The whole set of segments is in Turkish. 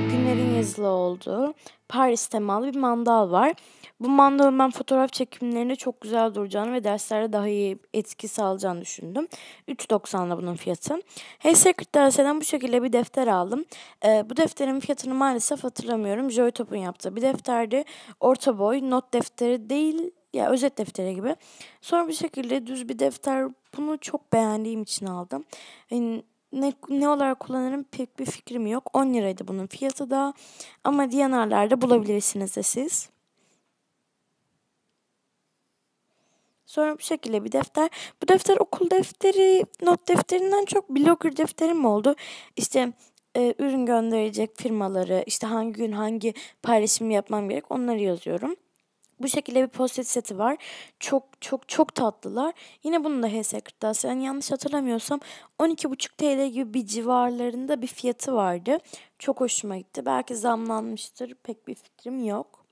günlerin yazılı olduğu Paris temalı bir mandal var. Bu mandalın ben fotoğraf çekimlerinde çok güzel duracağını ve derslerde daha iyi etki sağlayacağını düşündüm. 3.90'da bunun fiyatı. Hey Secret derseden bu şekilde bir defter aldım. Ee, bu defterin fiyatını maalesef hatırlamıyorum. Joy Top'un yaptığı bir defterdi. Orta boy, not defteri değil ya özet defteri gibi. Sonra bir şekilde düz bir defter bunu çok beğendiğim için aldım. Yani ne, ne olarak kullanırım pek bir fikrim yok. 10 liraydı bunun fiyatı da. Ama Diyanar'larda bulabilirsiniz de siz. Sonra bu şekilde bir defter. Bu defter okul defteri, not defterinden çok blogger defterim oldu. İşte e, ürün gönderecek firmaları, işte hangi gün hangi paylaşım yapmam gerek onları yazıyorum. Bu şekilde bir post seti var. Çok çok çok tatlılar. Yine bunun da HS kırtasiye. Yani yanlış hatırlamıyorsam 12,5 TL gibi bir civarlarında bir fiyatı vardı. Çok hoşuma gitti. Belki zamlanmıştır. Pek bir fikrim yok.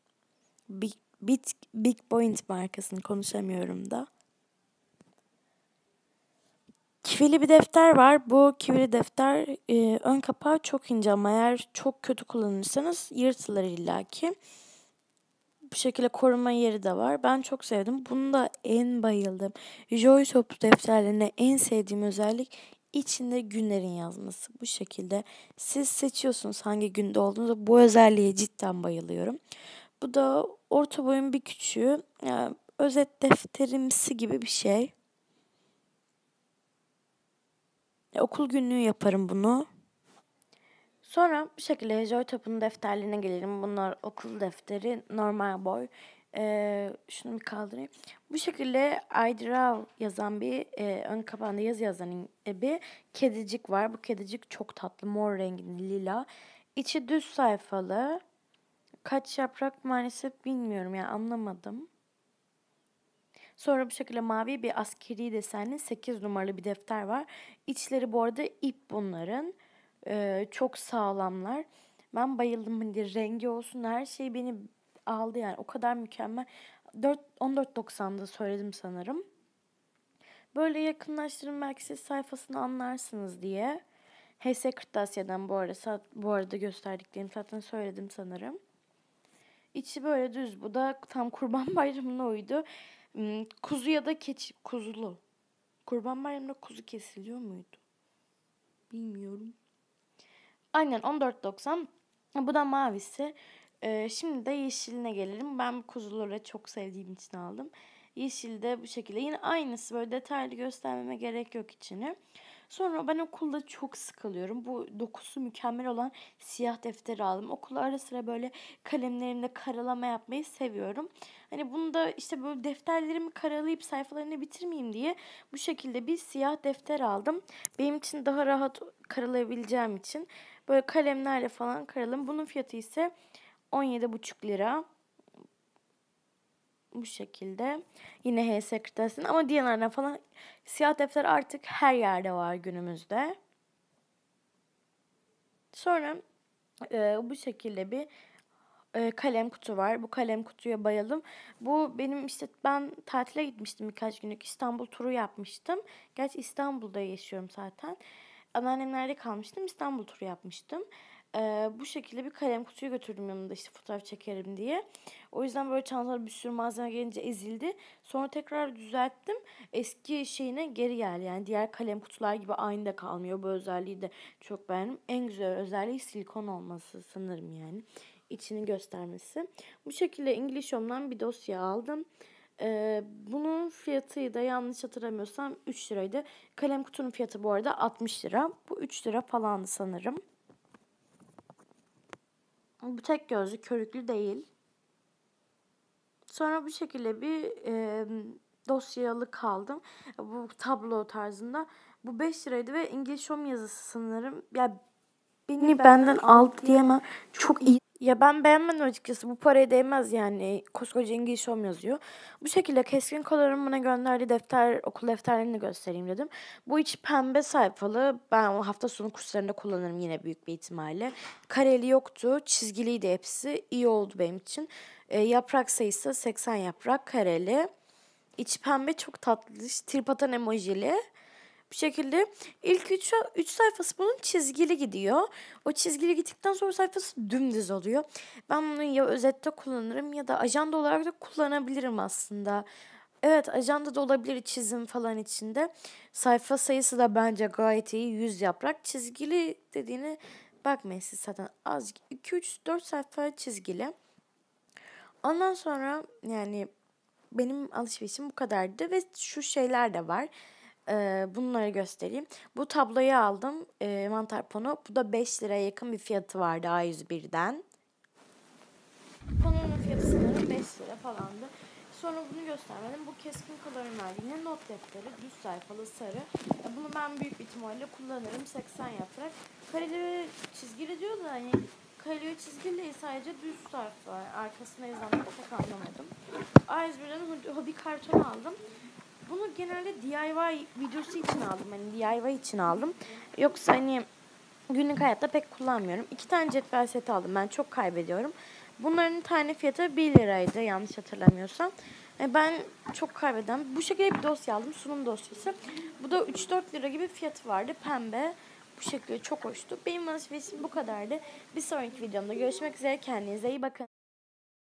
Big, Big, Big Point markasını konuşamıyorum da. Kivili bir defter var. Bu kivili defter e, ön kapağı çok ince ama eğer çok kötü kullanırsanız yırtılır illaki bu şekilde koruma yeri de var. Ben çok sevdim. Bunu da en bayıldım. Joy Shop defterlerinde en sevdiğim özellik içinde günlerin yazması. Bu şekilde siz seçiyorsunuz hangi günde olduğunuzu. Bu özelliğe cidden bayılıyorum. Bu da orta boyun bir küçüğü. Yani özet defterimsi gibi bir şey. Okul günlüğü yaparım bunu. Sonra bu şekilde Joy Top'un defterlerine gelelim. Bunlar okul defteri, normal boy. Ee, şunu bir kaldırayım. Bu şekilde I yazan bir e, ön kapağında yazı yazan bir kedicik var. Bu kedicik çok tatlı. Mor renginde lila. İçi düz sayfalı. Kaç yaprak maalesef bilmiyorum yani anlamadım. Sonra bu şekilde mavi bir askeri desenli 8 numaralı bir defter var. İçleri bu arada ip bunların. Ee, çok sağlamlar. Ben bayıldım hani rengi olsun her şey beni aldı yani o kadar mükemmel. 4 14.90'da söyledim sanırım. Böyle yakınlaştırın belki siz sayfasını anlarsınız diye. HS Kırtasiye'den bu arada, bu arada gösterdiklerim zaten söyledim sanırım. İçi böyle düz. Bu da tam kurban bayramına uydu. Hmm, kuzu ya da keçi, kuzulu. Kurban bayramında kuzu kesiliyor muydu? Bilmiyorum. Aynen 14.90. Bu da mavisi. Ee, şimdi de yeşiline gelelim. Ben kuzuları çok sevdiğim için aldım. Yeşil de bu şekilde. Yine aynısı böyle detaylı göstermeme gerek yok içini. Sonra ben okulda çok sıkılıyorum. Bu dokusu mükemmel olan siyah defteri aldım. Okulda ara sıra böyle kalemlerimle karalama yapmayı seviyorum. Hani bunu da işte böyle defterlerimi karalayıp sayfalarını bitirmeyeyim diye bu şekilde bir siyah defter aldım. Benim için daha rahat karalayabileceğim için böyle kalemlerle falan karalım. Bunun fiyatı ise 17,5 lira. Bu şekilde. Yine HS kırtasın ama diğerlerine falan siyah defter artık her yerde var günümüzde. Sonra e, bu şekilde bir e, kalem kutu var. Bu kalem kutuya bayıldım. Bu benim işte ben tatile gitmiştim birkaç günlük İstanbul turu yapmıştım. Gerçi İstanbul'da yaşıyorum zaten. Anneannemlerde kalmıştım. İstanbul turu yapmıştım. Ee, bu şekilde bir kalem kutuyu götürdüm yanımda işte fotoğraf çekerim diye. O yüzden böyle çantada bir sürü malzeme gelince ezildi. Sonra tekrar düzelttim. Eski şeyine geri geldi. Yani diğer kalem kutular gibi aynı da kalmıyor. Bu özelliği de çok beğendim. En güzel özelliği silikon olması sanırım yani. İçini göstermesi. Bu şekilde Home'dan bir dosya aldım. Ee, bunun fiyatı da yanlış hatırlamıyorsam 3 liraydı. Kalem kutunun fiyatı bu arada 60 lira. Bu 3 lira falandı sanırım. Bu tek gözlü körüklü değil. Sonra bu şekilde bir e, dosyalı kaldım. Bu tablo tarzında. Bu 5 liraydı ve İngiliz Home yazısı sanırım. Ya beni benden aldı diyemem. Çok iyi ya ben beğenmedim açıkçası. Bu paraya değmez yani. Koskoca İngiliz Home yazıyor. Bu şekilde keskin kolorun bana gönderdiği defter, okul defterlerini göstereyim dedim. Bu içi pembe sayfalı. Ben o hafta sonu kurslarında kullanırım yine büyük bir ihtimalle. Kareli yoktu. Çizgiliydi hepsi. İyi oldu benim için. E, yaprak sayısı 80 yaprak kareli. İç pembe çok tatlı. Tripatan emojili. Bu şekilde ilk 3 üç sayfası bunun çizgili gidiyor. O çizgili gittikten sonra sayfası dümdüz oluyor. Ben bunu ya özette kullanırım ya da ajanda olarak da kullanabilirim aslında. Evet ajanda da olabilir çizim falan içinde. Sayfa sayısı da bence gayet iyi. 100 yaprak. Çizgili dediğini bakmayın siz zaten az 2 3 4 sayfa çizgili. Ondan sonra yani benim alışverişim bu kadardı ve şu şeyler de var. Ee, bunları göstereyim. Bu tabloyu aldım. E, mantar pano. Bu da 5 liraya yakın bir fiyatı vardı A101'den. Panonun fiyatı sanırım 5 lira falandı. Sonra bunu göstermedim. Bu keskin kalorimer yine not defteri. Düz sayfalı sarı. E, Bunu ben büyük ihtimalle kullanırım. 80 yaprak. Kareli ve çizgili diyor da hani ve çizgili değil sadece düz sayfa. Arkasında yazanları pek anlamadım. A101'den ho- hobi karton aldım. Bunu genelde DIY videosu için aldım. Hani DIY için aldım. Yoksa hani günlük hayatta pek kullanmıyorum. İki tane cetvel seti aldım. Ben çok kaybediyorum. Bunların tane fiyatı 1 liraydı yanlış hatırlamıyorsam. E, Ben çok kaybeden bu şekilde bir dosya aldım. Sunum dosyası. Bu da 3-4 lira gibi fiyatı vardı. Pembe. Bu şekilde çok hoştu. Benim alışverişim bu kadardı. Bir sonraki videomda görüşmek üzere. Kendinize iyi bakın.